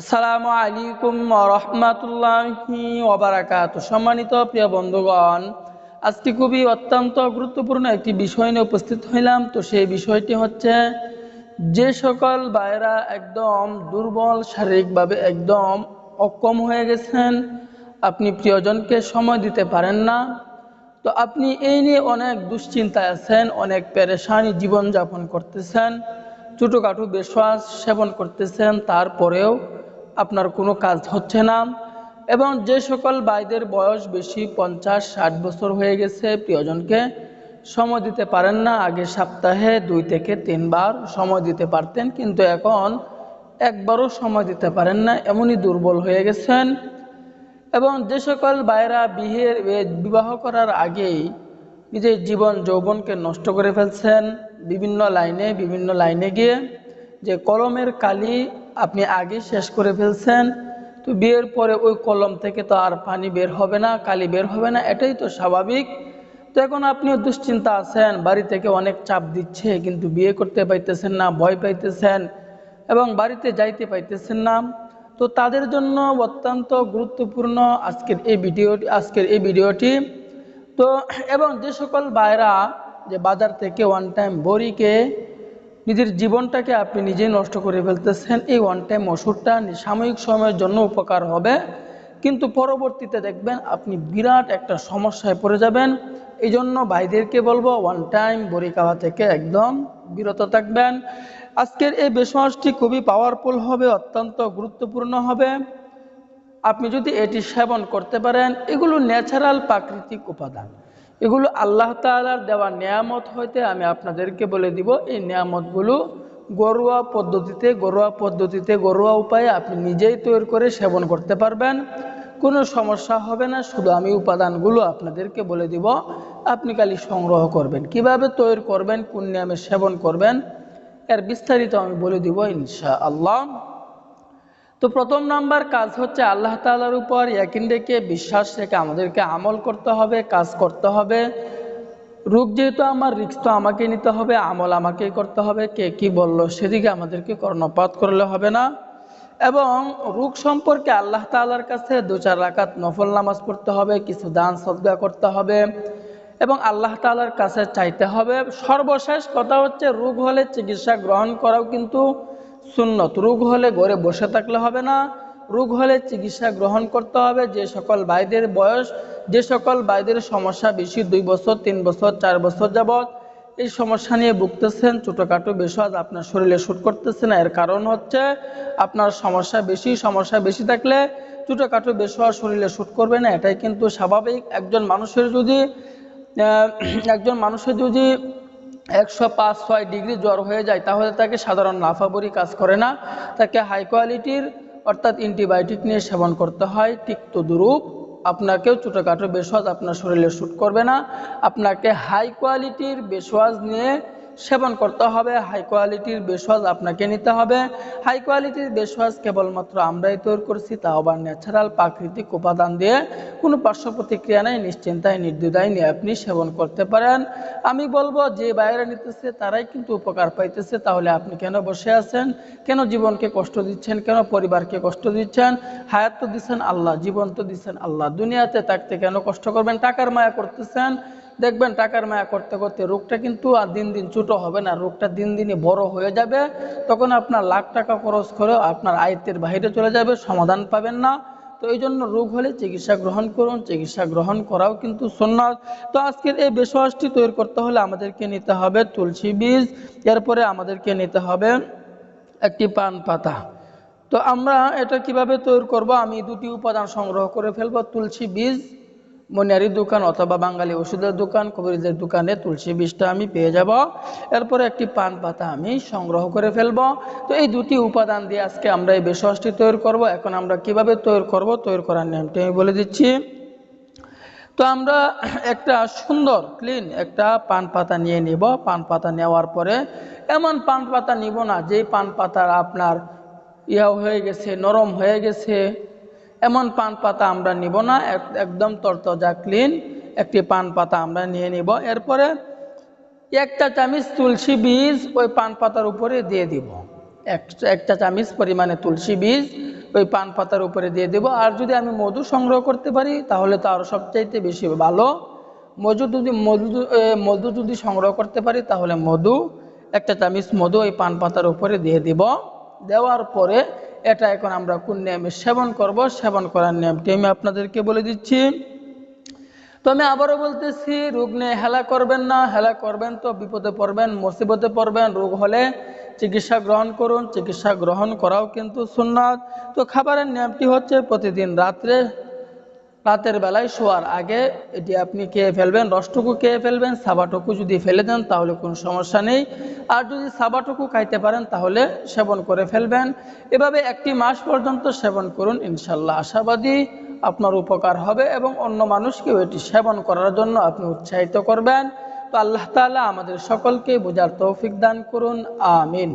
আসসালামু আলাইকুম রহমাতুল্লাহি ওবারাকাত সম্মানিত প্রিয় বন্ধুগণ, আজকে খুবই অত্যন্ত গুরুত্বপূর্ণ একটি বিষয় নিয়ে উপস্থিত হইলাম। তো সেই বিষয়টি হচ্ছে, যে সকল ভাইরা একদম দুর্বল, শারীরিকভাবে একদম অক্ষম হয়ে গেছেন, আপনি প্রিয়জনকে সময় দিতে পারেন না। তো আপনি এই নিয়ে অনেক দুশ্চিন্তায় আছেন, অনেক পেরেশানি জীবনযাপন করতেছেন, ছোটোখাটো বিশ্বাস সেবন করতেছেন, তারপরেও আপনার কোনো কাজ হচ্ছে না। এবং যে সকল ভাইদের বয়স বেশি, পঞ্চাশ, ষাট বছর হয়ে গেছে, প্রিয়জনকে সময় দিতে পারেন না। আগে সপ্তাহে দুই থেকে তিনবার সময় দিতে পারতেন, কিন্তু এখন একবারও সময় দিতে পারেন না, এমনই দুর্বল হয়ে গেছেন। এবং যে সকল ভাইরা বিহের বিবাহ করার আগেই নিজের জীবন, যৌবনকে নষ্ট করে ফেলছেন, বিভিন্ন লাইনে বিভিন্ন লাইনে গিয়ে যে কলমের কালি আপনি আগে শেষ করে ফেলছেন। তো বিয়ের পরে ওই কলম থেকে তো আর পানি বের হবে না, কালি বের হবে না, এটাই তো স্বাভাবিক। তো এখন আপনিও দুশ্চিন্তা আছেন, বাড়ি থেকে অনেক চাপ দিচ্ছে, কিন্তু বিয়ে করতে পাইতেছেন না, ভয় পাইতেছেন এবং বাড়িতে যাইতে পাইতেছেন না। তো তাদের জন্য অত্যন্ত গুরুত্বপূর্ণ আজকের এই ভিডিওটি আজকের এই ভিডিওটি। তো, এবং যে সকল ভাইরা যে বাজার থেকে ওয়ান টাইম বড়িকে নিজের জীবনটাকে আপনি নিজেই নষ্ট করে ফেলতেছেন, এই ওয়ান টাইম ওষুধটা সাময়িক সময়ের জন্য উপকার হবে। কিন্তু পরবর্তীতে দেখবেন আপনি বিরাট একটা সমস্যায় পড়ে যাবেন। এই জন্য ভাইদেরকে বলব ওয়ান টাইম বড়ি খাওয়া থেকে একদম বিরত থাকবেন। আজকের এই বেসমাসটি খুবই পাওয়ারফুল হবে, অত্যন্ত গুরুত্বপূর্ণ হবে। আপনি যদি এটি সেবন করতে পারেন, এগুলো ন্যাচারাল প্রাকৃতিক উপাদান। এগুলো আল্লাহ তালার দেওয়া নিয়ামত হইতে আমি আপনাদেরকে বলে দিব। এই নিয়ামতগুলো গরুয়া পদ্ধতিতে গরুয়া পদ্ধতিতে গরুয়া উপায়ে আপনি নিজেই তৈরি করে সেবন করতে পারবেন। কোনো সমস্যা হবে না, শুধু আমি উপাদানগুলো আপনাদেরকে বলে দিব। আপনি খালি সংগ্রহ করবেন। কীভাবে তৈরি করবেন, কোন নিয়মে সেবন করবেন, এর বিস্তারিত আমি বলে দিব ইনশা আল্লাহ তো প্রথম নাম্বার কাজ হচ্ছে আল্লাহ তালার উপর ইয়াকিন রেখে বিশ্বাস রেখে আমাদেরকে আমল করতে হবে, কাজ করতে হবে। রোগ যেহেতু আমার রিক্স তো আমাকে নিতে হবে, আমল আমাকেই করতে হবে। কে কি বলল সেদিকে আমাদেরকে কর্ণপাত করলে হবে না। এবং রোগ সম্পর্কে আল্লাহ তালার কাছে দু চার রাকাত নফল নামাজ পড়তে হবে, কিছু দান সদ্গা করতে হবে এবং আল্লাহ তালার কাছে চাইতে হবে। সর্বশেষ কথা হচ্ছে রোগ হলে চিকিৎসা গ্রহণ করাও কিন্তু সুন্নত। রোগ হলে ঘরে বসে থাকলে হবে না। রোগ হলে চিকিৎসা গ্রহণ করতে হবে। যে সকল ভাইদের বয়স, যে সকল ভাইদের সমস্যা বেশি, দুই বছর, তিন বছর, চার বছর যাবৎ, এই সমস্যা নিয়ে ভুগতেছেন ছোটোখাটো বিষয় আপনার শরীরে শ্যুট করতেছে না। এর কারণ হচ্ছে আপনার সমস্যা বেশি সমস্যা বেশি থাকলে ছোটোখাটো বিষয় শরীরে শ্যুট করবে না। এটাই কিন্তু স্বাভাবিক। একজন মানুষের যদি একজন মানুষের যদি একশো পাঁচ ছয় ডিগ্রি জ্বর হয়ে যায়, তাহলে তাকে সাধারণ লাফাবরি কাজ করে না। তাকে হাই কোয়ালিটির অর্থাৎ অ্যান্টিবায়োটিক নিয়ে সেবন করতে হয়। তিক্ত দুরূপ আপনাকেও ছোটোখাটো বেশওয়াজ আপনার শরীরে শ্যুট করবে না। আপনাকে হাই কোয়ালিটির বেশওয়াজ নিয়ে সেবন করতে হবে হাই কোয়ালিটির বেশওয়াজ আপনাকে নিতে হবে। হাই কোয়ালিটির বেশওয়াজ কেবলমাত্র আমরাই তৈরি করছি, তা আবার ন্যাচারাল প্রাকৃতিক উপাদান দিয়ে কোনো পার্শ্ব প্রতিক্রিয়া নেই, নিশ্চিন্তায়, নির্দ্বিধায় নিয়ে আপনি সেবন করতে পারেন। আমি বলব, যে বাইরে নিতেছে তারাই কিন্তু উপকার পাইতেছে, তাহলে আপনি কেন বসে আছেন? কেন জীবনকে কষ্ট দিচ্ছেন? কেন পরিবারকে কষ্ট দিচ্ছেন? হায়াত তো দিচ্ছেন আল্লাহ, জীবন তো দিচ্ছেন আল্লাহ, দুনিয়াতে থাকতে কেন কষ্ট করবেন? টাকার মায়া করতেছেন? দেখবেন টাকার মায়া করতে করতে রোগটা কিন্তু আর দিন দিন ছোটো হবে না, রোগটা দিন দিনই বড় হয়ে যাবে। তখন আপনার লাখ টাকা খরচ করে আপনার আয়ত্তের বাইরে চলে যাবে, সমাধান পাবেন না। তো এই জন্য রোগ হলে চিকিৎসা গ্রহণ করুন, চিকিৎসা গ্রহণ করাও কিন্তু সন্ন্যাস তো আজকের এই বেশওয়াসটি তৈরি করতে হলে আমাদেরকে নিতে হবে তুলসী বীজ, এরপরে আমাদেরকে নিতে হবে একটি পান পাতা। তো আমরা এটা কীভাবে তৈরি করব? আমি দুটি উপাদান সংগ্রহ করে ফেলব, তুলসী বীজ। মনিয়ারির দোকান অথবা বাঙালি ওষুধের দোকান কবিরাজের দোকানে তুলসী বীজটা আমি পেয়ে যাব। এরপরে একটি পান পাতা আমি সংগ্রহ করে ফেলব। তো এই দুটি উপাদান দিয়ে আজকে আমরা এই বেশওয়াসটি তৈরি করব। এখন আমরা কীভাবে তৈরি করব, তৈরি করার নিয়মটি আমি বলে দিচ্ছি। তো আমরা একটা সুন্দর, ক্লিন একটা পান পাতা নিয়ে নিব। পান পাতা নেওয়ার পরে এমন পান পাতা নিব না, যেই পান পাতার আপনার ইয়া হয়ে গেছে, নরম হয়ে গেছে। এমন পান পাতা আমরা নিব না একদম তরতজা ক্লিন একটি পান পাতা আমরা নিয়ে নিব। এরপরে একটা চামিচ তুলসী বীজ ওই পান পাতার উপরে দিয়ে দিব। একটা চামিচ পরিমাণে তুলসী বীজ ওই পান পাতার উপরে দিয়ে দেব। আর যদি আমি মধু সংগ্রহ করতে পারি, তাহলে তো আরও সবচাইতে বেশি ভালো। মধু যদি, মধু মধু যদি সংগ্রহ করতে পারি, তাহলে মধু, একটা চামিচ মধু ওই পান পাতার উপরে দিয়ে দিব। দেওয়ার পরে এটা এখন আমরা কোন নিয়মে সেবন করব, সেবন করার নিয়মটি আমি আপনাদেরকে বলে দিচ্ছি। তো আমি আবারও বলতেছি, রোগ নিয়ে হেলা করবেন না, হেলা করবেন তো বিপদে পড়বেন, মুসিবতে পড়বেন, রোগ হলে চিকিৎসা গ্রহণ করুন, চিকিৎসা গ্রহণ করাও কিন্তু সুন্নাত। তো খাবারের নিয়মটি হচ্ছে প্রতিদিন রাত্রে রাতের বেলায় শোয়ার আগে এটি আপনি খেয়ে ফেলবেন, রসটুকু খেয়ে ফেলবেন, সাবাটুকু যদি ফেলে দেন তাহলে কোনো সমস্যা নেই। আর যদি সাবাটুকু খাইতে পারেন তাহলে সেবন করে ফেলবেন। এভাবে একটি মাস পর্যন্ত সেবন করুন ইনশাল্লাহ আশাবাদী আপনার উপকার হবে এবং অন্য মানুষকেও এটি সেবন করার জন্য আপনি উৎসাহিত করবেন। তো আল্লাহ তালা আমাদের সকলকে বোঝার তৌফিক দান করুন। আমিন।